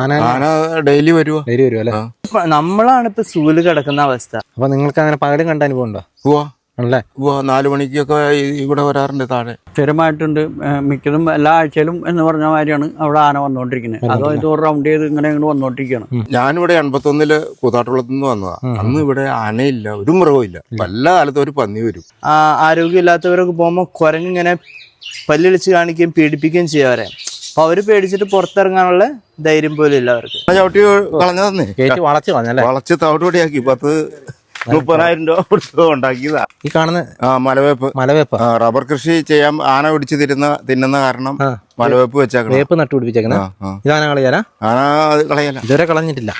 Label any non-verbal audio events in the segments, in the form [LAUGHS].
ആന ഡെയിലി വരുവോ? ഡെയിലി അല്ലേ നമ്മളാണ് ഇപ്പൊ സൂൽ കിടക്കുന്ന അവസ്ഥ. അപ്പൊ നിങ്ങൾക്ക് അങ്ങനെ പകലും കണ്ട അനുഭവം ഉണ്ടോ? പോവാ ആണല്ലേ? പോവാ നാലു മണിക്കൊക്കെ ഇവിടെ വരാറുണ്ട് താഴെ. സ്ഥിരമായിട്ടുണ്ട്. മിക്കതും എല്ലാ ആഴ്ചയിലും എന്ന് പറഞ്ഞ മാതിരിയാണ് അവിടെ ആന വന്നുകൊണ്ടിരിക്കുന്നത് അതോ ഇത് റൗണ്ട് ചെയ്ത് ഇങ്ങനെ ഇങ്ങോട്ട് വന്നുകൊണ്ടിരിക്കുകയാണ്. ഞാനിവിടെ എൺപത്തൊന്നിൽ കൂത്താട്ടുകുളത്ത് നിന്ന് വന്നതാ. അന്ന് ഇവിടെ ആനയില്ല ഒരു മൃഗവും ഇല്ല. എല്ലാ കാലത്തും ഒരു പന്നി വരും. ആരോഗ്യം ഇല്ലാത്തവരൊക്കെ പോകുമ്പോൾ കുരങ്ങിങ്ങനെ പല്ലിളിച്ച് കാണിക്കുകയും പീഡിപ്പിക്കുകയും ചെയ്യും അവരെ അപ്പൊ അവർ പേടിച്ചിട്ട് പുറത്തിറങ്ങാനുള്ള ധൈര്യം പോലും ഇല്ല അവർക്ക്. ചവിട്ടി കളഞ്ഞതന്നേ? കയറ്റി വളച്ച് കളഞ്ഞല്ലേ വളച്ച് തവിടുപടിയാക്കി പത്ത് മുപ്പതിനായിരം രൂപ കൊടുത്ത് ഉണ്ടാക്കിയതാ. ഈ കാണുന്ന ആ മലവേപ്പ്. മലവേപ്പ. റബ്ബർ കൃഷി ചെയ്യാൻ ആന പിടിച്ച് തിരുന്ന തിന്നുന്ന കാരണം മലവേപ്പ് വെച്ചേക്കണം വേപ്പ് നട്ടു ആ, ആ. ഇതാണ് കളയാനാ ആന അത് കളയല. ഇതുവരെ കളഞ്ഞിട്ടില്ല.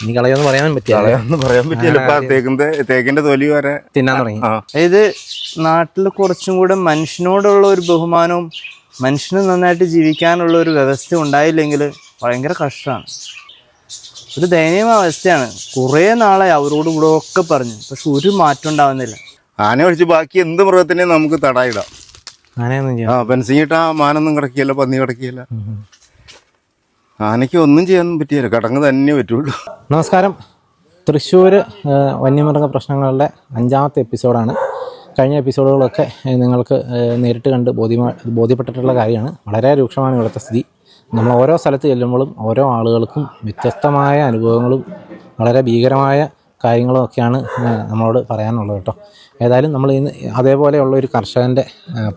ഇനി കളയൊന്നും പറയാൻ പറ്റില്ല. കളയാന്ന് പറയാൻ പറ്റില്ല. തേക്കിന്റെ തേക്കിന്റെ തൊലി വരെ തിന്നാൻ തുടങ്ങി. ഇത് നാട്ടിൽ കുറച്ചും കൂടെ മനുഷ്യനോടുള്ള ഒരു ബഹുമാനവും മനുഷ്യന് നന്നായിട്ട് ജീവിക്കാനുള്ള ഒരു വ്യവസ്ഥ ഉണ്ടായില്ലെങ്കിൽ ഭയങ്കര കഷ്ടമാണ്. ഒരു ദയനീയമായ അവസ്ഥയാണ്. കുറേ നാളായി അവരോട് കൂടെ ഒക്കെ പറഞ്ഞു. പക്ഷെ ഒരു മാറ്റം ഉണ്ടാവുന്നില്ല. ആന ഒഴിച്ച് ബാക്കി എന്ത് മൃഗത്തിനെയും നമുക്ക് തടായിടാം. ആ പെൻസിങ്ങിട്ടാ മാനൊന്നും കിടക്കിയല്ല പന്നി കിടക്കിയല്ല ആനയ്ക്ക് ഒന്നും ചെയ്യാൻ പറ്റിയല്ല. കടങ്ങ് തന്നെ പറ്റുള്ളൂ. നമസ്കാരം. തൃശ്ശൂർ വന്യമൃഗ പ്രശ്നങ്ങളുടെ അഞ്ചാമത്തെ എപ്പിസോഡാണ് കഴിഞ്ഞ എപ്പിസോഡുകളൊക്കെ നിങ്ങൾക്ക് നേരിട്ട് കണ്ട് ബോധ്യമാ ബോധ്യപ്പെട്ടിട്ടുള്ള കാര്യമാണ്. വളരെ രൂക്ഷമാണ് ഇവിടുത്തെ സ്ഥിതി. നമ്മൾ ഓരോ സ്ഥലത്ത് ചെല്ലുമ്പോഴും ഓരോ ആളുകൾക്കും വ്യത്യസ്തമായ അനുഭവങ്ങളും വളരെ ഭീകരമായ കാര്യങ്ങളും ഒക്കെയാണ് നമ്മളോട് പറയാനുള്ളത് കേട്ടോ. ഏതായാലും നമ്മൾ ഇന്ന് അതേപോലെയുള്ള ഒരു കർഷകന്റെ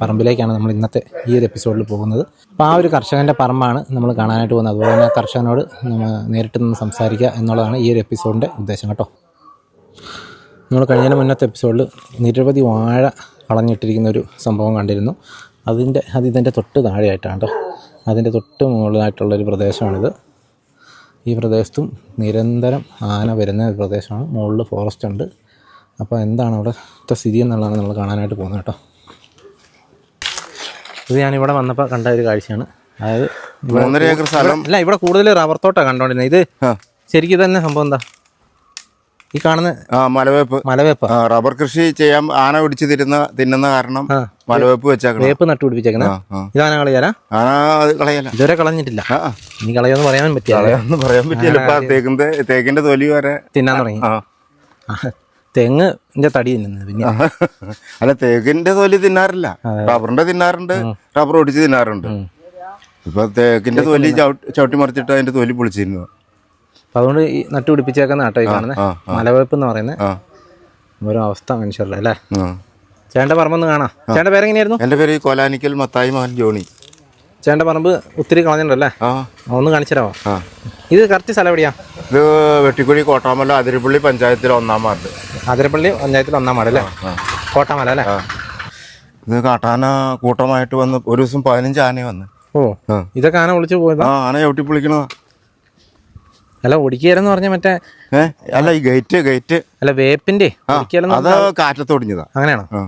പറമ്പിലേക്കാണ് നമ്മൾ ഇന്നത്തെ ഈ ഒരു എപ്പിസോഡിൽ പോകുന്നത്. അപ്പോൾ ആ ഒരു കർഷകന്റെ പറമ്പാണ് നമ്മൾ കാണാനായിട്ട് പോകുന്നത്. അതുപോലെ തന്നെ ആ കർഷകനോട് നമ്മൾ നേരിട്ട് നിന്ന് സംസാരിക്കുക എന്നുള്ളതാണ് ഈ ഒരു എപ്പിസോഡിന്റെ ഉദ്ദേശം കേട്ടോ. നമ്മൾ കഴിഞ്ഞ മുന്നത്തെ എപ്പിസോഡിൽ നിരവധി വാഴ കളഞ്ഞിട്ടിരിക്കുന്ന ഒരു സംഭവം കണ്ടിരുന്നു. അതിന്റെ അത് ഇതിന്റെ തൊട്ട് താഴെയായിട്ടാണ് കേട്ടോ അതിന്റെ തൊട്ട് മുകളിലായിട്ടുള്ളൊരു പ്രദേശമാണിത്. ഈ പ്രദേശത്തും നിരന്തരം ആന വരുന്ന ഒരു പ്രദേശമാണ്. മുകളിൽ ഫോറസ്റ്റ് ഉണ്ട്. അപ്പോൾ എന്താണ് അവിടുത്തെ സ്ഥിതി എന്നുള്ളതാണ് നമ്മൾ കാണാനായിട്ട് പോകുന്നത് കേട്ടോ ഇത് ഞാനിവിടെ വന്നപ്പോൾ കണ്ട ഒരു കാഴ്ചയാണ്. അതായത് ഏക്കർ സ്ഥലം. അല്ല ഇവിടെ കൂടുതൽ റബ്ബർ തോട്ടാണ് കണ്ടോണ്ടിരുന്നത് ഇത്. ശരിക്കും തന്നെ സംഭവം എന്താ? ഈ കാണുന്ന മലവേപ്പ്. മലവേപ്പ്. റബ്ബർ കൃഷി ചെയ്യാൻ ആന പിടിച്ച് തിരുന്ന തിന്നുന്ന കാരണം. മലവേപ്പ് വെച്ചേക്കണം. വേപ്പ്. ഇതാണ് കളയാനാ? ആന അത് കളയല ഇതുവരെ കളഞ്ഞിട്ടില്ല. ഇനി കളയാന്ന് പറയാൻ പറ്റില്ല. കളയാന്ന് പറയാൻ പറ്റില്ല. തേക്കിന്റെ തേക്കിന്റെ തൊലി വരെ തിന്നാൻ തുടങ്ങി. തെങ്ങിന്റെ തടി തിന്നുന്നത് പിന്നെ. അല്ല തേക്കിന്റെ തൊലി തിന്നാറില്ല. റബ്ബറിന്റെ തിന്നാറുണ്ട് റബ്ബർ ഒടിച്ച് തിന്നാറുണ്ട്. ഇപ്പൊ തേക്കിന്റെ തൊലി ചവിട്ടി- മറിച്ചിട്ട് അതിന്റെ തൊലി പൊളിച്ചിരുന്നു. അതുകൊണ്ട് ഈ നട്ടു പിടിപ്പിച്ചേക്കുന്ന ഈ കാണുന്നത് മലവെപ്പ് എന്ന് പറയുന്നത് ഒരു അവസ്ഥ മനുഷ്യരുടെ അല്ലേ? ചേണ്ട ചേട്ടന്റെ പറമ്പൊന്ന് കാണാം. ചേട്ടന്റെ പേരെങ്ങനെയായിരുന്നു? എന്റെ പേര് കോലാനിക്കൽ മത്തായി മകൻ ജോണി. ചേട്ടന്റെ പറമ്പ് ഒത്തിരി കളഞ്ഞിട്ടുണ്ടല്ലേ ഒന്ന് കാണിച്ചിരാവോ ഇത് കറക്റ്റ് സ്ഥലം എവിടെയാ? ഇത് വെട്ടിക്കുഴി കോട്ടാമല അതിരപ്പള്ളി പഞ്ചായത്തിൽ ഒന്നാം വാർഡ്. അതിരപ്പള്ളി പഞ്ചായത്തിൽ ഒന്നാം വാർഡ് അല്ലേ? കോട്ടാമല അല്ലേ? ഇത് കാട്ടാന കൂട്ടമായിട്ട് വന്ന് ഒരു ദിവസം പതിനഞ്ച് ആന വന്ന്. ഓ. ഇതൊക്കെ ആന വിളിച്ചു പോയതാ? ആന ചവിട്ടി പൊളിക്കണതാ. അല്ല ഒടിക്കുകയെന്ന് പറഞ്ഞ മറ്റേ അല്ല ഈ ഗേറ്റ് ഗേറ്റ്. അല്ല വേപ്പിന്റെ അത് കാറ്റത്ത് ഒടിഞ്ഞതാ. അങ്ങനെയാണോ?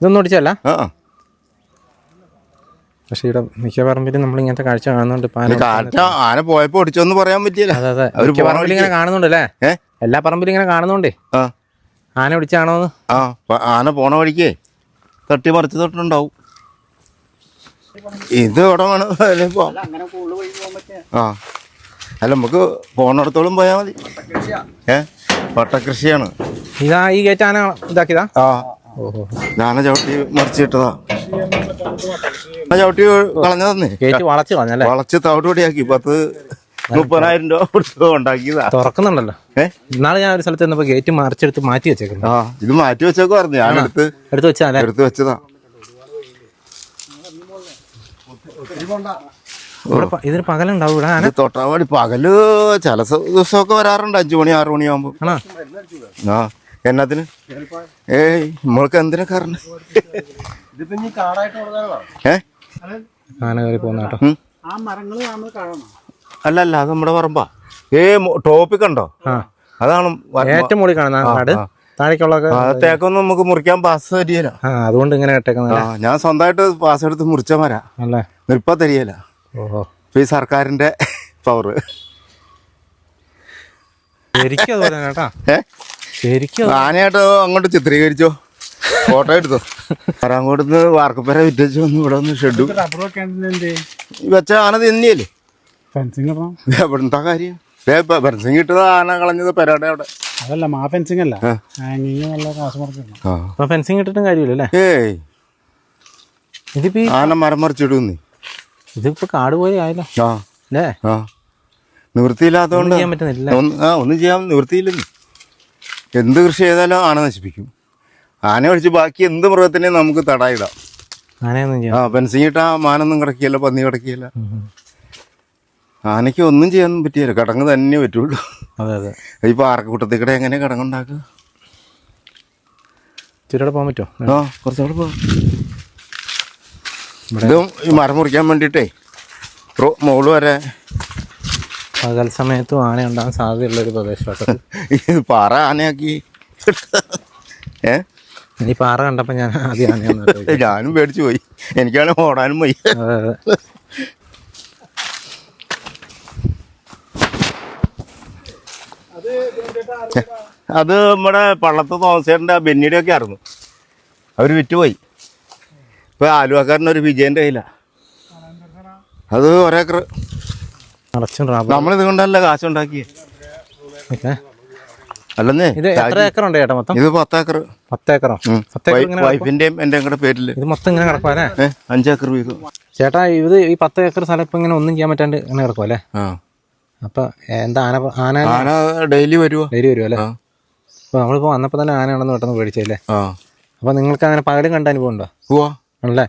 ഇതൊന്നും ഒടിച്ചല്ല. പക്ഷേ ഇവിടെ മിക്ക പറമ്പിലും നമ്മൾ ഇങ്ങനത്തെ കാഴ്ച കാണുന്നുണ്ട്. ആന കാറ്റ ആന പോയപ്പോ ഓടിച്ചോന്ന് പറയാൻ പറ്റിയില്ല. അതെ അതെ. മിക്ക പറമ്പിൽ ഇങ്ങനെ കാണുന്നുണ്ട് അല്ലേ എല്ലാ പറമ്പിലും ഇങ്ങനെ കാണുന്നുണ്ടേ? ആന ഒടിച്ചാണോ ആ ആന പോണ വഴിക്കേ തട്ടി മറിച്ച് തൊട്ടുണ്ടാവും. ഇത് ഇവിടെ വേണം? ആ. അല്ല നമുക്ക് പോണടത്തോളം പോയാൽ മതി. ഏ? വട്ടകൃഷിയാണ് ഇതാ ഈ ഗേറ്റ് ആന ഇതാക്കിയതാ? ആ. ഞാന ചവിട്ടി മറിച്ചിട്ടതാ. ചവിട്ടി കളഞ്ഞതന്നേ ഗേറ്റ് വളച്ച് കളഞ്ഞല്ലേ വളച്ച് തവിടുപടിയാക്കി പത്ത് മുപ്പതിനായിരം രൂപ കൊടുത്ത് ഉണ്ടാക്കിയതാ. തുറക്കുന്നുണ്ടല്ലോ. ഇന്നാളെ ഇന്നാൾ ഞാൻ ഒരു സ്ഥലത്ത് ചെന്നപ്പോ ഗേറ്റ് മറിച്ചെടുത്ത് മാറ്റി വെച്ചേക്കുന്നു. ആ ഇത് മാറ്റി വെച്ചേക്കോ പറഞ്ഞു. ഞാൻ എടുത്ത് എടുത്ത് വെച്ചാ എടുത്ത് വെച്ചതാ. ഇവിടെ പ- ഇതിന് പകലുണ്ടാവും ഇവിടെ ആന. തൊട്ടാവാടി പകൽ ചില ദിവസമൊക്കെ വരാറുണ്ട്. അഞ്ചു മണി ആറു മണിയാകുമ്പോ ആണോ? ആ. എന്നതിന് ഏയ് നമ്മൾക്ക് എന്തിനാ കാരണം ഏ? ആന കയറി പോകുന്ന കേട്ടോ. ഉം. അല്ല അല്ല അത് നമ്മുടെ പറമ്പാ. ഏ ടോപ്പിക് ഉണ്ടോ? അതാണ് ഏറ്റവും മുകളിൽ കാണുന്ന കാട്. തേക്കൊന്നും നമുക്ക് മുറിക്കാൻ പാസ് തരികയില്ല ആ അതുകൊണ്ട് ഇങ്ങനെ ഞാൻ സ്വന്തമായിട്ട് പാസ് എടുത്ത് മുറിച്ച മരാ. അല്ലേ? നിൽപ്പ തരികയില്ല ഇപ്പൊ ഈ സർക്കാരിന്റെ പവർ ശരിക്കും അതുപോലെ കേട്ടാ. ശരിക്കും ആനയായിട്ട് അങ്ങോട്ട് ചിത്രീകരിച്ചോ? ഫോട്ടോ എടുത്തോ? നിന്ന് വാർക്കപ്പര വിറ്റച്ചു വന്ന് ഇവിടെ ഒന്ന് ഷെഡു വെച്ച ആന തിന്നിയല്ലേ എവിടുന്നാ കാര്യം? ഫെൻസിങ് ഇട്ടത് ആന കളഞ്ഞത് പെരാടെ അവിടെ. അതല്ല മാ ഫെൻസിങ് അല്ല. ഫെൻസിങ് ഇട്ടിട്ടും കാര്യമില്ല ഏയ്. ആന മരം മറിച്ചിടുന്നു. ഇതിപ്പോൾ കാട് പോലെ ആയല്ലോ. ആ. അല്ലേ? ആ. നിവൃത്തിയില്ലാത്തതുകൊണ്ട് ഒന്നും ചെയ്യാൻ പറ്റുന്നില്ല. ആ ഒന്നും ചെയ്യാൻ നിവൃത്തിയില്ലെന്ന്. എന്ത് കൃഷി ചെയ്താലും ആന നശിപ്പിക്കും. ആന ഒഴിച്ച് ബാക്കി എന്ത് മൃഗത്തിനെയും നമുക്ക് തടായിടാം. ആനയൊന്നും ചെയ്യാം ആ ഫെൻസിങ് ഇട്ടാ മാനൊന്നും കിടക്കിയല്ല പന്നി കിടക്കിയല്ല ആനയ്ക്ക് ഒന്നും ചെയ്യാൻ പറ്റിയല്ല. കടങ്ങ് തന്നെ പറ്റുള്ളൂ. അതെ അതെ. ഈ പാറക്കൂട്ടത്തിൽ കൂടെ എങ്ങനെ കിടങ്ങുണ്ടാക്കുക? ഇച്ചിരിയുടെ പോകാൻ പറ്റുമോ? ആ കുറച്ചുകൂടെ പോ ഇതും ഈ മരം മുറിക്കാൻ വേണ്ടിയിട്ടേ. മോൾ വരെ. പകൽ സമയത്തും ആന ഉണ്ടാകാൻ സാധ്യതയുള്ള ഒരു പ്രദേശമാട്ടോ. ഈ പാറ ആനയാക്കി. ഏ? ഈ പാറ കണ്ടപ്പോൾ ഞാൻ ആദ്യം വിചാരിച്ചു. [LAUGHS] ഞാനും പേടിച്ചു പോയി. എനിക്കാണ് ഓടാനും പോയി അതെ നമ്മുടെ പള്ളത്ത് തോമസേട്ടന്റെ ബെന്നിയുടെ ഒക്കെ ആയിരുന്നു. അവർ വിറ്റുപോയി. ഇപ്പൊ ആലുവാക്കാരനൊരു ഒരു കയ്യില കയ്യിലാ. അത് ഒരേക്കർ നമ്മളിത് കൊണ്ടല്ല കാശുണ്ടാക്കിയേ. അല്ലെന്നേ ഇത് എത്ര ഏക്കർ ഉണ്ട് ചേട്ടാ മൊത്തം? ഇത് പത്തേക്കർ പത്ത് ഏക്കറോ പത്ത് ഏക്കർ ഇങ്ങനെ കിടക്കുവാ? വൈഫിന്റെയും എന്റെ കൂടെ പേരിൽ. ഇത് മൊത്തം ഇങ്ങനെ കിടക്കുവാല്ലേ ഏ അഞ്ചേക്കർ വീതം. ചേട്ടാ ഇത് ഈ പത്ത് ഏക്കർ സ്ഥലം ഇപ്പൊ ഇങ്ങനെ ഒന്നും ചെയ്യാൻ പറ്റാണ്ട് ഇങ്ങനെ കിടക്കും അല്ലേ? അപ്പൊ എന്താ ആന ആന ആന ഡെയിലി വരുവോ. ഡെയിലി വരുവോ അല്ലേ? അപ്പൊ നമ്മളിപ്പോ വന്നപ്പോ തന്നെ ആനയാണെന്ന് പെട്ടെന്ന് പേടിച്ചല്ലേ അപ്പൊ നിങ്ങൾക്ക് അങ്ങനെ പകലും കണ്ട അനുഭവം ഉണ്ടോ ആണല്ലേ?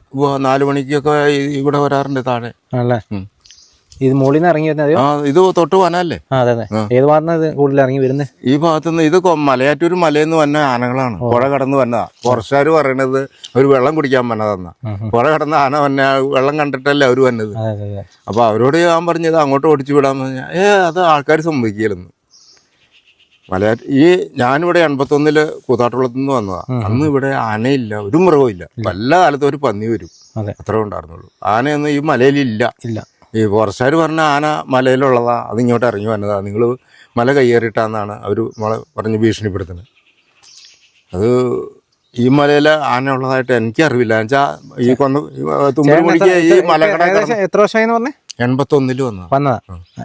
നാലു മണിക്കൊക്കെ ഇവിടെ വരാറുണ്ട് താഴെ. ആണല്ലേ? ഇത് മുകളിൽ നിന്ന് ഇറങ്ങി വരുന്നത് ആ ഇത് തൊട്ട് വനല്ലേ? അതെ അതെ. ഏത് ഭാഗത്തുനിന്ന് കൂടുതൽ ഇറങ്ങി വരുന്നത്? ഈ ഭാഗത്തുനിന്ന് ഇത് മലയാറ്റൂർ മലയാറ്റൂർ മലയെന്ന് വന്ന ആനകളാണ്. പുഴ കടന്ന് വന്നതാ. കുറച്ചാർ പറയണത് ഒരു വെള്ളം കുടിക്കാൻ വന്നതെന്ന. പുഴ കടന്ന ആന വന്ന വെള്ളം കണ്ടിട്ടല്ലേ അവർ വന്നത്. അപ്പൊ അവരോട് ഞാൻ പറഞ്ഞത് അങ്ങോട്ട് ഓടിച്ചു വിടാമെന്ന് പറഞ്ഞാൽ ഏ അത് ആൾക്കാർ സമ്മതിക്കില്ലെന്ന് മലയാറ്റ ഈ ഞാനിവിടെ എൺപത്തൊന്നിൽ കൂത്താട്ടുകുളത്ത് നിന്ന് വന്നതാണ് അന്ന് ഇവിടെ ആനയില്ല ഒരു മൃഗവും ഇല്ല. വല്ല കാലത്തും ഒരു പന്നി വരും. അതെ. അത്രേ ഉണ്ടായിരുന്നുള്ളൂ. ആനയൊന്നും ഈ മലയിലില്ല. ഇല്ല. ഈ ഫോറസ്റ്റുകാർ പറഞ്ഞ ആന മലയിലുള്ളതാ അത് ഇങ്ങോട്ട് ഇറങ്ങി വന്നതാ. നിങ്ങൾ മല കയ്യേറിയിട്ടാന്നാണ് അവർ നമ്മളെ പറഞ്ഞ് ഭീഷണിപ്പെടുത്തുന്നത്. അത് ഈ മലയിലെ ആന ഉള്ളതായിട്ട് എനിക്ക് അറിവില്ല എന്നുവെച്ചാ ഈ കൊന്ന തുമ്പുമണിക്ക് ഈ മലകട ഏകദേശം എത്ര വർഷമായി പറഞ്ഞേ? എൺപത്തൊന്നിൽ വന്നു വന്നതാ.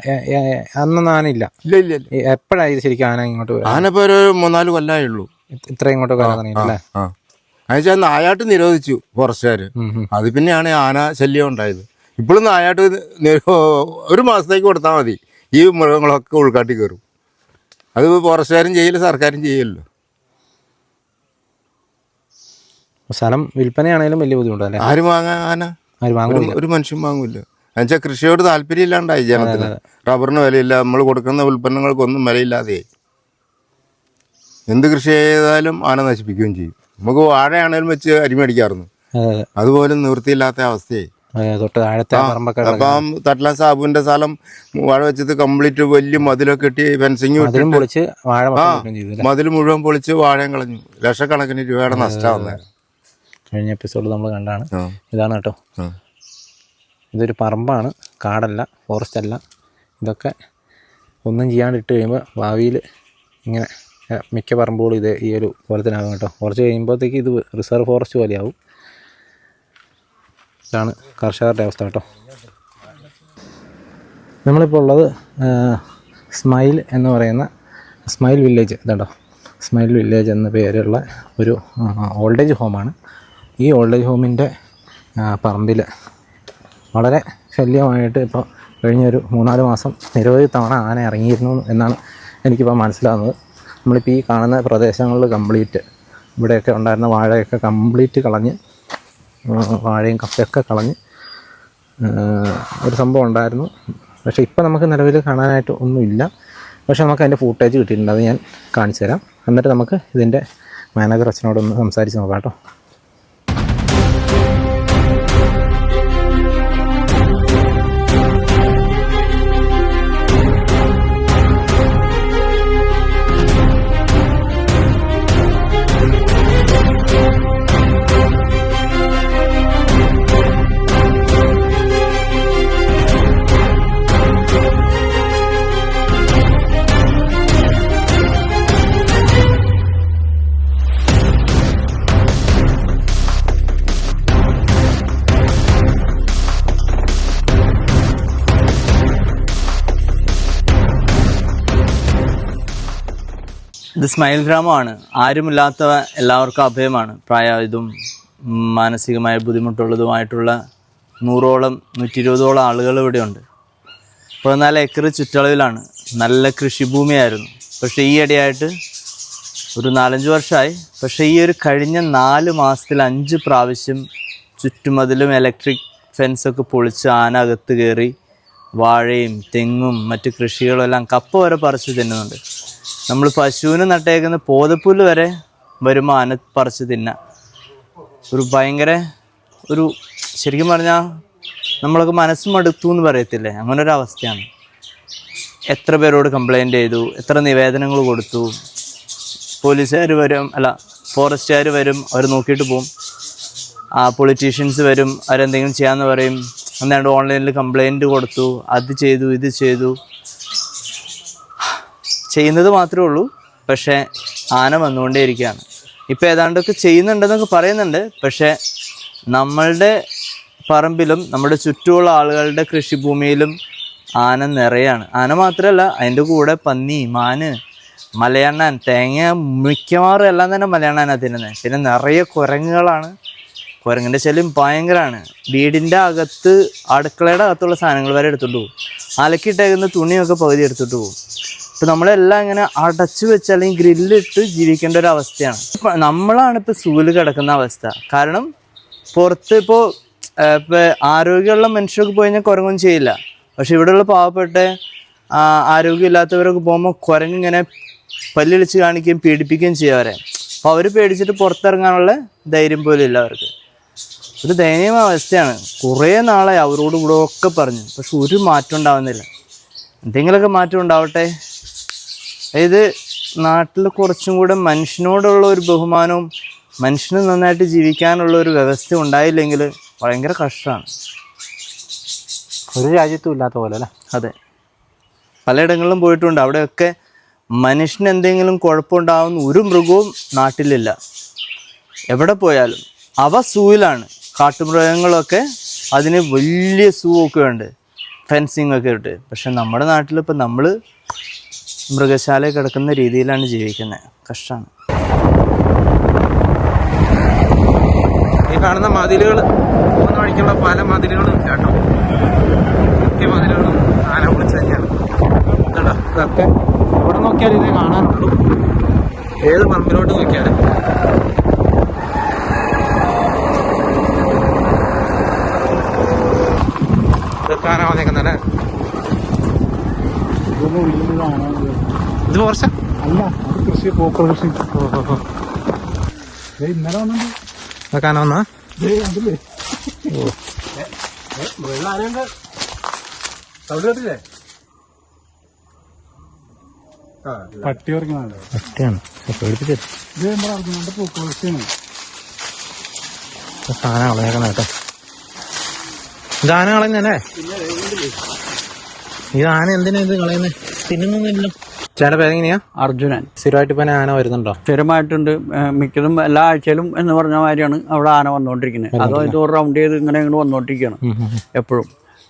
എ- എ- അന്നൊന്നും ആന ഇല്ല ഇല്ല എപ്പോഴായി ഇത് ശരിക്കും ആന ഇങ്ങോട്ട് ആന ഇപ്പൊ ഒരു മൂന്നാൽ കൊല്ലായേ ഉള്ളൂ ഇത്ര ഇങ്ങോട്ട് വരാൻ അയച്ചാൽ നായാട്ട് നിരോധിച്ചു ഉം. അത് പിന്നെയാണ് ആന ശല്യം ഉണ്ടായത്. ഇപ്പോഴും നായാട്ട് ഒരു മാസത്തേക്ക് കൊടുത്താൽ മതി. ഈ മൃഗങ്ങളൊക്കെ ഉൾക്കാട്ടി കയറും. അത് ഫോറസ്റ്റുകാരും ചെയ്യില്ല സർക്കാരും ചെയ്യല്ലോ. സ്ഥലം വിൽപ്പനയാണെങ്കിലും വലിയ ബുദ്ധിമുട്ടല്ലേ? ആരും വാങ്ങാൻ ആന? ആര് ഒരു- ഒരു മനുഷ്യൻ വാങ്ങൂല. എന്നുവെച്ചാൽ കൃഷിയോട് താല്പര്യം ഇല്ലാണ്ടായി ജനത്തിന്. റബ്ബറിന് വിലയില്ല നമ്മൾ കൊടുക്കുന്ന ഉൽപ്പന്നങ്ങൾക്കൊന്നും വിലയില്ലാതെ. എന്ത് കൃഷി ചെയ്താലും ആന നശിപ്പിക്കുകയും ചെയ്യും. നമുക്ക് വാഴയാണേലും വെച്ച് അരിമേടിക്കാറുന്നു അതെ അതെ. അതുപോലെ നിവൃത്തിയില്ലാത്ത അവസ്ഥയായി. അപ്പം തട്ല സാബുവിന്റെ സ്ഥലം വാഴ വെച്ചത് കംപ്ലീറ്റ് വലിയ മതിലൊക്കെ കെട്ടി ഫെൻസിങ് മതിൽ മുഴുവൻ പൊളിച്ച് വാഴയും കളഞ്ഞു. ലക്ഷക്കണക്കിന് രൂപയുടെ നഷ്ടമാണ് കഴിഞ്ഞ എപ്പിസോഡ് നമ്മൾ കണ്ടാണ്. ഇതാണ് കേട്ടോ. ഇതൊരു പറമ്പാണ്. കാടല്ല ഫോറസ്റ്റ് അല്ല ഇതൊക്കെ ഒന്നും ചെയ്യാണ്ടിട്ട് കഴിയുമ്പോൾ ഭാവിയിൽ ഇങ്ങനെ മിക്ക പറമ്പുകളും ഇതേ ഈ ഒരു പോലത്തിനാകും കേട്ടോ. കുറച്ച് കഴിയുമ്പോഴത്തേക്ക് ഇത് റിസർവ് ഫോറസ്റ്റ് പോലെയാവും. ഇതാണ് കർഷകരുടെ അവസ്ഥ കേട്ടോ. നമ്മളിപ്പോൾ ഉള്ളത് സ്മൈൽ എന്ന് പറയുന്ന സ്മൈൽ വില്ലേജ് ഇതാണ്ടോ സ്മൈൽ വില്ലേജ് എന്ന പേരുള്ള ഒരു ഓൾഡ് ഏജ് ഹോമാണ്. ഈ ഓൾഡ് ഏജ് ഹോമിന്റെ പറമ്പിൽ വളരെ ശല്യമായിട്ട് ഇപ്പോൾ കഴിഞ്ഞൊരു മൂന്നാൽ മാസം നിരവധി തവണ ആന ഇറങ്ങിയിരുന്നു എന്നാണ് എനിക്കിപ്പോൾ മനസ്സിലാകുന്നത് നമ്മളിപ്പോൾ ഈ കാണുന്ന പ്രദേശങ്ങളിൽ കംപ്ലീറ്റ് ഇവിടെയൊക്കെ ഉണ്ടായിരുന്ന വാഴയൊക്കെ കംപ്ലീറ്റ് കളഞ്ഞ് വാഴയും കപ്പയൊക്കെ കളഞ്ഞ് ഒരു സംഭവം ഉണ്ടായിരുന്നു. പക്ഷേ ഇപ്പോൾ നമുക്ക് നിലവിൽ കാണാനായിട്ട് ഒന്നുമില്ല പക്ഷേ നമുക്ക് അതിന്റെ ഫൂട്ടേജ് കിട്ടിയിട്ടുണ്ട്. അത് ഞാൻ കാണിച്ചു തരാം. എന്നിട്ട് നമുക്ക് ഇതിന്റെ മാനേജർ അച്ഛനോടൊന്ന് സംസാരിച്ച് നോക്കാം കേട്ടോ. സ്മൈൽ ഗ്രാമമാണ് ആരുമില്ലാത്ത എല്ലാവർക്കും അഭയമാണ്. പ്രായമായതും ഉം, മാനസികമായ ബുദ്ധിമുട്ടുള്ളതുമായിട്ടുള്ള നൂറോളം നൂറ്റി ഇരുപതോളം ആളുകൾ ഇവിടെയുണ്ട്. പതിനാല് ഏക്കർ ചുറ്റളവിലാണ്. നല്ല കൃഷിഭൂമിയായിരുന്നു. പക്ഷേ ഈ ഇടയായിട്ട് ഒരു നാലഞ്ച് വർഷമായി. പക്ഷേ ഈ ഒരു കഴിഞ്ഞ നാല് മാസത്തിൽ അഞ്ച് പ്രാവശ്യം ചുറ്റുമതിലും ഇലക്ട്രിക് ഫെൻസൊക്കെ പൊളിച്ച് ആന അകത്ത് കയറി വാഴയും തെങ്ങും മറ്റ് കൃഷികളും എല്ലാം കപ്പ വരെ പറിച്ച് തിന്നുന്നുണ്ട്. നമ്മൾ പശുവിന് നട്ടേക്കുന്ന പോതപ്പുല്ല് വരെ വരുമ്പോൾ ആന പറിച്ച് തിന്നാം. ഒരു ഭയങ്കര ഒരു ശരിക്കും പറഞ്ഞാൽ നമ്മളൊക്കെ മനസ്സ് മടുത്തു എന്ന് പറയത്തില്ലേ? അങ്ങനെ ഒരു അവസ്ഥയാണ് എത്ര പേരോട് കംപ്ലൈന്റ് ചെയ്തു? എത്ര നിവേദനങ്ങൾ കൊടുത്തു? പോലീസുകാർ വരും അല്ല ഫോറസ്റ്റുകാർ വരും അവർ നോക്കിയിട്ട് പോകും ആ പൊളിറ്റീഷ്യൻസ് വരും അവരെന്തെങ്കിലും ചെയ്യാമെന്ന് പറയും. എന്നാണ്ട് ഓൺലൈനിൽ കംപ്ലൈന്റ് കൊടുത്തു അത് ചെയ്തു ഇത് ചെയ്തു. ചെയ്യുന്നത് മാത്രമേ ഉള്ളൂ. പക്ഷേ ആന വന്നുകൊണ്ടേയിരിക്കുകയാണ്. ഇപ്പോൾ ഏതാണ്ടൊക്കെ ചെയ്യുന്നുണ്ടെന്നൊക്കെ പറയുന്നുണ്ട്. പക്ഷേ നമ്മളുടെ പറമ്പിലും നമ്മുടെ ചുറ്റുമുള്ള ആളുകളുടെ കൃഷിഭൂമിയിലും ആന നിറയാണ്. ആന മാത്രമല്ല അതിന്റെ കൂടെ പന്നി മാന് മലയണ്ണാൻ തേങ്ങ മിക്കവാറും എല്ലാം തന്നെ മലയണ്ണാനാണ് തിന്നുന്നത് പിന്നെ നിറയെ കുരങ്ങുകളാണ്. കുരങ്ങിന്റെ ശല്യം ഭയങ്കരമാണ്. വീടിന്റെ അകത്ത് അടുക്കളയുടെ അകത്തുള്ള സാധനങ്ങൾ വരെ എടുത്തിട്ട് പോകും അലക്കിയിട്ടേക്കുന്ന തുണിയൊക്കെ പകുതി എടുത്തിട്ട് പോകും ഇപ്പം നമ്മളെല്ലാം ഇങ്ങനെ അടച്ചു വെച്ച് അല്ലെങ്കിൽ ഗ്രില്ലിട്ട് ജീവിക്കേണ്ട ഒരു അവസ്ഥയാണ്. നമ്മളാണ് ഇപ്പോൾ സൂൽ കിടക്കുന്ന അവസ്ഥ. കാരണം പുറത്ത് ഇപ്പോൾ ഇപ്പോൾ ആരോഗ്യമുള്ള മനുഷ്യർക്ക് പോയി കഴിഞ്ഞാൽ കുരങ്ങൊന്നും ചെയ്യില്ല. പക്ഷെ ഇവിടെയുള്ള പാവപ്പെട്ട ആരോഗ്യമില്ലാത്തവരൊക്കെ പോകുമ്പോൾ കുരങ്ങ് ഇങ്ങനെ പല്ലിളിച്ച് കാണിക്കുകയും പീഡിപ്പിക്കുകയും ചെയ്യും അവരെ. അപ്പോൾ അവർ പേടിച്ചിട്ട് പുറത്തിറങ്ങാനുള്ള ധൈര്യം പോലും ഇല്ല അവർക്ക്. ഒരു ദയനീയമായ അവസ്ഥയാണ്. കുറേ നാളായി അവരോട് കൂടെ ഒക്കെ പറഞ്ഞു. പക്ഷെ ഒരു മാറ്റം ഉണ്ടാവുന്നില്ല. എന്തെങ്കിലുമൊക്കെ മാറ്റം ഉണ്ടാവട്ടെ? അതായത് നാട്ടിൽ കുറച്ചും കൂടെ മനുഷ്യനോടുള്ള ഒരു ബഹുമാനവും മനുഷ്യന് നന്നായിട്ട് ജീവിക്കാനുള്ള ഒരു വ്യവസ്ഥ ഉണ്ടായില്ലെങ്കിൽ ഭയങ്കര കഷ്ടമാണ്. ഒരു രാജ്യത്തും ഇല്ലാത്ത പോലെ അല്ലേ? അതെ. പലയിടങ്ങളിലും പോയിട്ടുണ്ട്. അവിടെയൊക്കെ മനുഷ്യന് എന്തെങ്കിലും കുഴപ്പമുണ്ടാവുന്ന ഒരു മൃഗവും നാട്ടിലില്ല. എവിടെ പോയാലും അവ സൂയിലാണ് കാട്ടുമൃഗങ്ങളൊക്കെ അതിന് വലിയ സൂ ഒക്കെ ഉണ്ട്. ഫെൻസിങ് ഒക്കെ ഇട്ട്. പക്ഷെ നമ്മുടെ നാട്ടിലിപ്പോൾ നമ്മൾ മൃഗശാല കിടക്കുന്ന രീതിയിലാണ് ജീവിക്കുന്നത്. കഷ്ടമാണ്. ഈ കാണുന്ന മതിലുകൾ പോകുന്ന പല മതിലുകളും കേട്ടോ. മിക്ക മതിലുകളും ആന വിളിച്ച് തന്നെയാണ്. ഇതൊക്കെ എവിടെ നോക്കിയാലും ഇതേ ഏത് പറമ്പിലോട്ട് നോക്കിയാലും. ഇതൊക്കെ ആന ഇതൊന്നും ഇത് കുറച്ച അല്ല അത് കൃഷി പോക്കർ കൃഷി. ഇന്നലെ വന്നു വന്നാ ദേ വെള്ളം ആരെയുണ്ട്? സൗണ്ട് കേട്ടില്ലേ പട്ടി പറിക്കണല്ലോ ഒറ്റയാണ് പേടിപ്പിച്ചത് ഇത് നമ്മുടെ അർജുനന്റെ പൂക്കൾ സാധനം കളഞ്ഞേക്കണ കേട്ടോ. ഇത് കളഞ്ഞല്ലേ? ഇത് ആന എന്തിനാ ഇത് കളയുന്നത് തിന്നുന്നൊന്നുമില്ല ചേട്ടന്റെ പേരെങ്ങനെയാ അർജുനൻ. സ്ഥിരമായിട്ട് ഇപ്പം ആന വരുന്നുണ്ടോ? സ്ഥിരമായിട്ടുണ്ട്. മിക്കതും എല്ലാ ആഴ്ചയിലും എന്ന് പറഞ്ഞ മാതിരിയാണ് അവിടെ ആന വന്നുകൊണ്ടിരിക്കുന്നത്. അതോ ഇത് ഒരു റൗണ്ട് ചെയ്ത് ഇങ്ങനെ ഇങ്ങോട്ട് വന്നുകൊണ്ടിരിക്കുകയാണ് എപ്പോഴും.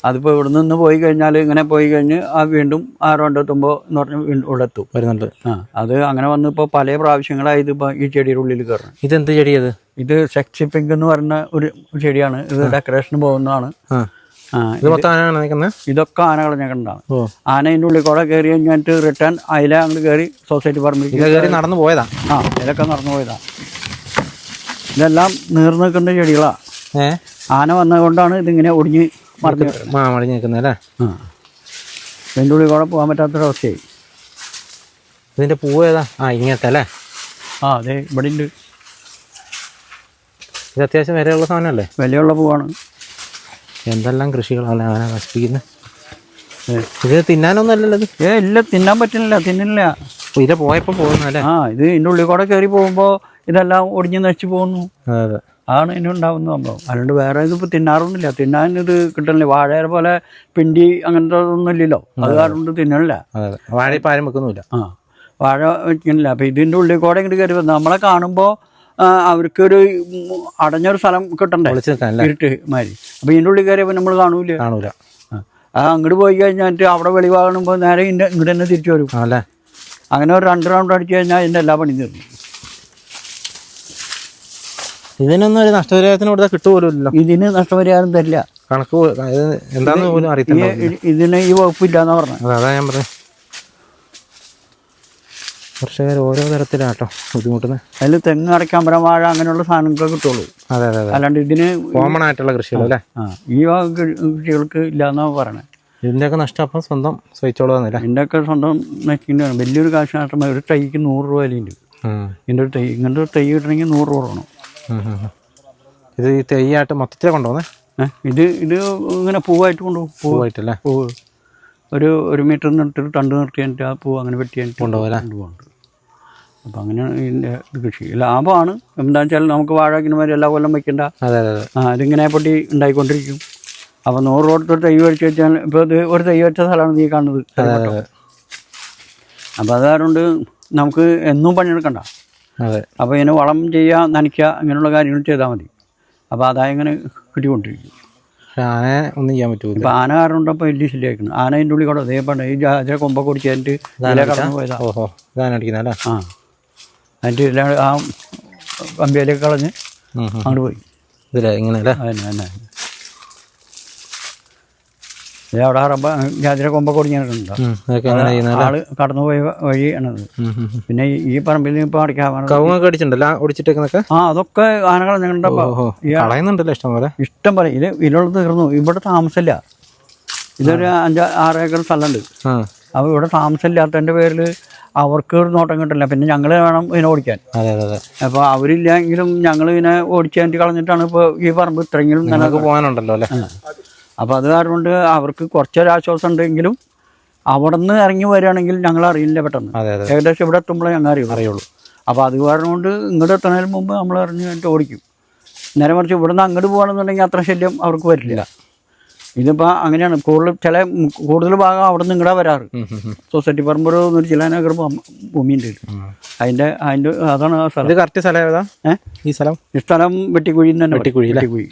അതിപ്പോ ഇവിടെ നിന്ന് പോയി കഴിഞ്ഞാൽ ഇങ്ങനെ പോയി കഴിഞ്ഞ് ആ വീണ്ടും ആ റൗണ്ട് എത്തുമ്പോൾ എന്ന് പറഞ്ഞ വീണ്ടും ഇവിടെ എത്തും. വരുന്നുണ്ട്. ആ അത് അങ്ങനെ വന്ന് ഇപ്പോൾ പല പ്രാവശ്യങ്ങളായി ഇതിപ്പോൾ ഈ ചെടിയുടെ ഉള്ളിൽ കയറണം ഇതെന്ത് ചെടിയത് ഇത്? സെക്സി പിങ്ക് എന്ന് പറയുന്ന ഒരു ചെടിയാണ്. ഇത് ഡെക്കറേഷന് പോകുന്നതാണ്. ഇതൊക്കെ ആനകൾ കളഞ്ഞേക്കണ്ടാണ് ഓ. ആന ഇതിന്റെ ഉള്ളിൽ കൂടെ കയറി കഴിഞ്ഞിട്ട് റിട്ടേൺ അതിലെ അങ്ങോട്ട് കയറി സൊസൈറ്റി പറമ്പിൽ നടന്നു പോയതാ? ആ ഇതൊക്കെ നടന്നു പോയതാ. ഇതെല്ലാം നീർന്നു നിൽക്കുന്ന ചെടികളാ ആന വന്നതുകൊണ്ടാണ് ഇതിങ്ങനെ ഒടിഞ്ഞ് മറിഞ്ഞ് നിൽക്കുന്നത് അല്ലേ? ആ. ഇതിന്റെ ഉള്ളിൽ കൂടെ പോകാൻ പറ്റാത്തൊരവസ്ഥയായി. ഇതിന്റെ പൂവ് ഏതാ? ആ ഇങ്ങനത്തെ അല്ലേ? ആ അതെ ഇവിടെ ഉണ്ട് ഇത് അത്യാവശ്യം വിലയുള്ള സാധനമല്ലേ? വിലയുള്ള പൂവാണ്. എന്തെല്ലാം കൃഷികളാണ് അങ്ങനെ നശിപ്പിക്കുന്നത് ഇത് തിന്നാനൊന്നും അല്ലല്ലോ ഏ ഇല്ല തിന്നാൻ പറ്റുന്നില്ല തിന്നില്ല. ഇത് പോയപ്പോ പോകുന്നല്ലേ ആ ഇത് ഇതിന്റെ ഉള്ളിൽ കൂടെ കയറി പോകുമ്പോ ഇതെല്ലാം ഒടിഞ്ഞ് നശിച്ചു പോകുന്നു. അതെ. ആണ് ഉണ്ടാവുന്ന സംഭവം. അല്ലാണ്ട് വേറെ ഇതിപ്പോൾ തിന്നാറൊന്നുമില്ല. തിന്നാൻ ഇത് കിട്ടണില്ല വാഴയുടെ പോലെ പിണ്ടി അങ്ങനത്തെ ഒന്നും ഇല്ലല്ലോ അത് കാരണം തിന്നണില്ല. വാഴ ഇപ്പം ആരും വെക്കുന്നുമില്ല. ആ വാഴ വെക്കുന്നില്ല. അപ്പം ഇതിന്റെ ഉള്ളിൽ കൂടെ ഇങ്ങോട്ട് കയറി വന്ന് നമ്മളെ കാണുമ്പോൾ അവർക്കൊരു അടഞ്ഞൊരു സ്ഥലം കിട്ടണ്ടേ? ഇരുട്ട് മാതിരി. അപ്പൊ ഇതിന്റെ ഉള്ളിൽ കയറിയപ്പോൾ നമ്മൾ കാണൂല? കാണൂല. ആ. അങ്ങോട്ട് പോയി കഴിഞ്ഞിട്ട് അവിടെ വെളിവാകുമ്പോൾ നേരെ ഇങ്ങോട്ട് ഇങ്ങോട്ട് തന്നെ തിരിച്ചു വരും. അല്ലേ അങ്ങനെ ഒരു രണ്ട് റൗണ്ട് അടിച്ചു കഴിഞ്ഞാൽ അതിന്റെ എല്ലാ പണി തീർന്നു. ഇതിനൊന്നും ഒരു നഷ്ടപരിഹാരത്തിന് കൊടുത്താൽ കിട്ടുപോലുമില്ലല്ലോ. ഇതിന് നഷ്ടപരിഹാരം തരില്ല. കണക്ക് എന്താന്ന് പോലും അറിയത്തില്ല. ഇതിന് ഈ വകുപ്പില്ല എന്നാ പറഞ്ഞത് അതാ ഞാൻ പറഞ്ഞത് കർഷകർ ഓരോ തരത്തിലാട്ടോ ബുദ്ധിമുട്ടുന്നത് അതിൽ തെങ്ങ് അടയ്ക്കാൻ പരം വാഴ അങ്ങനെയുള്ള സാധനങ്ങളൊക്കെ കിട്ടുള്ളൂ. അതെ അതെ അല്ലാണ്ട് ഇതിന് കോമൺ ആയിട്ടുള്ള കൃഷികൾ അല്ലേ? ഈ കൃഷികൾക്ക് ഇല്ലാന്നാ പറയണേ. ഇതിന്റെയൊക്കെ നഷ്ടം അപ്പം സ്വന്തം സഹിച്ചോളാന്നില്ല ഇതിന്റെയൊക്കെ സ്വന്തം നശിക്കുന്ന വലിയൊരു കാശ് നഷ്ടമായി ഒരു തൈക്ക് നൂറ് രൂപ വിലയുണ്ട്. ഇതിന്റെ ഒരു തൈ ഇങ്ങനത്തെ ഒരു തൈ കിട്ടണമെങ്കിൽ നൂറ് രൂപ വേണം ഇത് ഈ തൈയായിട്ട് മൊത്തത്തിൽ കൊണ്ടുപോകുന്നേ? ഇത് ഇത് ഇങ്ങനെ പൂവായിട്ട് കൊണ്ടുപോകും. പൂവ് പൂവായിട്ടല്ലേ പൂവ് ഒരു ഒരു മീറ്റർ നിർത്തിട്ട് തണ്ട് നിർത്തി കഴിഞ്ഞിട്ട് ആ പൂവ് അങ്ങനെ വെട്ടി കഴിഞ്ഞിട്ട് കൊണ്ടുപോകാൻ കൊണ്ടുപോകുന്നുണ്ട് അപ്പോൾ അങ്ങനെയാണ് ഇതിന്റെ ഇത് കൃഷി. ലാഭമാണ്. എന്താണെന്ന് വെച്ചാൽ നമുക്ക് വാഴ ഇങ്ങനെ എല്ലാ കൊല്ലം വെക്കണ്ട. അതെ അതെ ആ ഇതിങ്ങനെ പൊട്ടി ഉണ്ടായിക്കൊണ്ടിരിക്കും. അപ്പം നൂറ് റോഡ് ഒരു തൈ വെച്ച് വെച്ചാൽ ഇപ്പോൾ ഇത് ഒരു തൈ വെച്ച സ്ഥലമാണ് നീ കാണുന്നത്. അതെ അതെ കാരണം നമുക്ക് എന്നും പണിയെടുക്കണ്ട. അതെ. അപ്പോൾ ഇതിന് വളം ചെയ്യുക നനയ്ക്കുക അങ്ങനെയുള്ള കാര്യങ്ങൾ ചെയ്താൽ മതി. അപ്പോൾ അതായത് ഇങ്ങനെ കിട്ടിക്കൊണ്ടിരിക്കും. ആന ഒന്നും ചെയ്യാൻ പറ്റുമോ ഇപ്പോൾ ആന കാരണം കൊണ്ട് അപ്പോൾ വലിയ ശല്യമായിരിക്കണം ആന അതിന്റെ ഉള്ളിൽ കൂടെ അതേപോലെ ഈ ജാജ കൊമ്പൊക്കെ ഇതിലെ കടന്നു പോയതാ. ഓഹോ ഇതാണ് അടിക്കുന്നല്ലേ ആ. അതിന്റെ എല്ലാം ആ കമ്പിയിലേക്ക് കളഞ്ഞ് അങ്ങോട്ട് പോയി. ഇതിലെ ഇങ്ങനെ അല്ലേ അതന്നെ തന്നെ ഇത് അവിടെ റബ്ബ ജാതിര കൊമ്പൊക്കെ ചെയ്യുന്നത് ആൾ കടന്നു പോയ വഴിയാണത് പിന്നെ ഈ- പറമ്പിൽ നിന്ന് ഇപ്പൊ കവുങ്ങൊക്കെ അടിച്ചിട്ടുണ്ടല്ലോ? ഒടിച്ചിട്ടേക്കുന്നൊക്കെ ആ അതൊക്കെ ആനകൾ ഞങ്ങളുടെ ഇഷ്ടം പോലെ? ഇഷ്ടം പോലെ. ഇത് ഇതിലുള്ള തീർന്നു. ഇവിടെ താമസമില്ല. ഇതൊരു അഞ്ചാ ആറ് ഏക്കർ സ്ഥലമുണ്ട്. അപ്പോൾ ഇവിടെ താമസമില്ലാത്തതിന്റെ പേരിൽ അവർക്ക് ഒരു നോട്ടം കിട്ടില്ല. പിന്നെ ഞങ്ങൾ വേണം ഇതിനെ ഓടിക്കാൻ. അതെ അതെ അപ്പോൾ അവരില്ലെങ്കിലും ഞങ്ങൾ ഇതിനെ ഓടിച്ചു കളഞ്ഞിട്ടാണ് ഇപ്പോൾ ഈ പറമ്പ് ഇത്രയെങ്കിലും നിങ്ങൾക്ക് പോകാനുണ്ടല്ലോ അല്ലേ? അപ്പോൾ അത് കാരണം കൊണ്ട് അവർക്ക് കുറച്ചൊരു ആശ്വാസം ഉണ്ടെങ്കിലും അവിടെ നിന്ന് ഇറങ്ങി വരികയാണെങ്കിൽ ഞങ്ങൾ അറിയില്ല പെട്ടെന്ന്. അതെ അതെ. ഏകദേശം ഇവിടെ എത്തുമ്പോൾ ഞങ്ങൾ അറിയും അറിയുള്ളൂ. അപ്പോൾ അത് കാരണം കൊണ്ട് ഇങ്ങോട്ട് എത്തുന്നതിന് മുമ്പ് നമ്മൾ ഇറങ്ങി കഴിഞ്ഞിട്ട് ഓടിക്കും. നേരെ മറിച്ച് ഇവിടെ നിന്ന് അങ്ങോട്ട് പോകണമെന്നുണ്ടെങ്കിൽ അത്ര ശല്യം അവർക്ക് വരില്ല. ഇതിപ്പോൾ അങ്ങനെയാണ്. കൂടുതൽ ചില കൂടുതൽ ഭാഗം അവിടെ നിന്ന് ഇങ്ങടെ വരാറ്. സൊസൈറ്റി പറമ്പ് ഒരു ഒരു ചില ഏക്കർ ഭൂമിയുണ്ട് അതിന്റെ അതിന്റെ അതാണ് ആ സ്ഥലം. കറക്റ്റ് സ്ഥലം ഏതാ? ഈ സ്ഥലം? ഈ സ്ഥലം വെട്ടിക്കുഴി തന്നെ വെട്ടിക്കുഴി? വെട്ടിക്കുഴി.